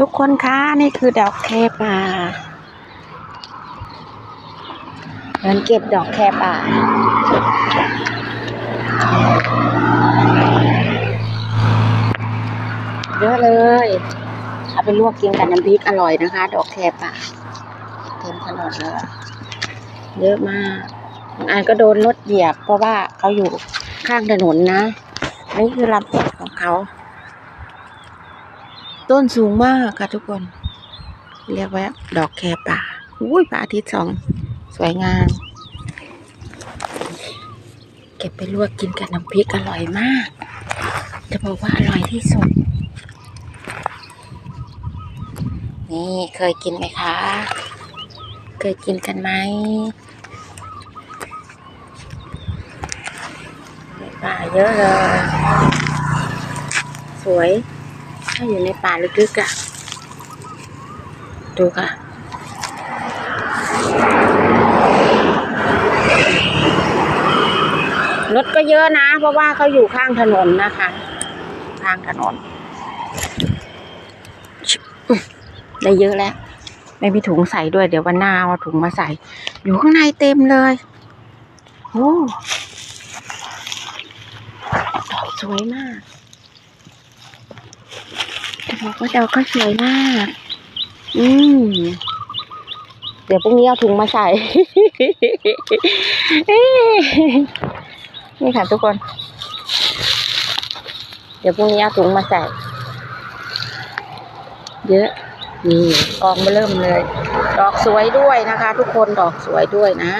ทุกคนคะนี่คือดอกแคป่าเดินเก็บดอกแคป่าเยอะเลย เอาไปลวกกินกับน้ำพริกอร่อยนะคะ ดอกแคป่าเต็มถนนเลยเยอะมากบางอันก็โดนรถเหยียบ เพราะว่าเขาอยู่ข้างถนนนะ นี่คือลำต้นของเขา ต้นสูงมากค่ะทุกคน เรียกว่าดอกแคป่าอุ้ยพระอาทิตย์สองสวยงาม เก็บไปลวกกินกับน้ำพริกอร่อยมาก จะบอกว่าอร่อยที่สุด นี่เคยกินไหมคะ เคยกินกันไหมป่าเยอะเลย สวย ถ้าอยู่ในป่าลึกๆอะ่ะ ดูค่ะ รถก็เยอะนะ เพราะว่าเขาอยู่ข้างถนนนะคะ ข้างถนน ได้เยอะแล้ว ไม่มีถุงใส่ด้วย เดี๋ยววันหน้าเอาถุงมาใส่ อยู่ข้างในเต็มเลย โอ้ สวยมาก จะบอกว่าดอกก็สวยมาก อืมเดี๋ยวพรุ่งนี้เอาถุงมาใส่ นี่ค่ะทุกคน เดี๋ยวพรุ่งนี้เอาถุงมาใส่ เยอะ นี่กองมาเริ่มเลย ดอกสวยด้วยนะคะ ทุกคน ดอกสวยด้วยนะ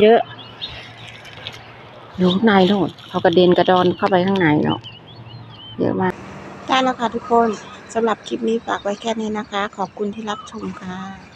เยอะ อยู่ข้างในโน่นเขากระเด็นกระดอนเข้าไปข้างในเนาะเยอะมากได้แล้วค่ะทุกคนสำหรับคลิปนี้ฝากไว้แค่นี้นะคะ ขอบคุณที่รับชมค่ะ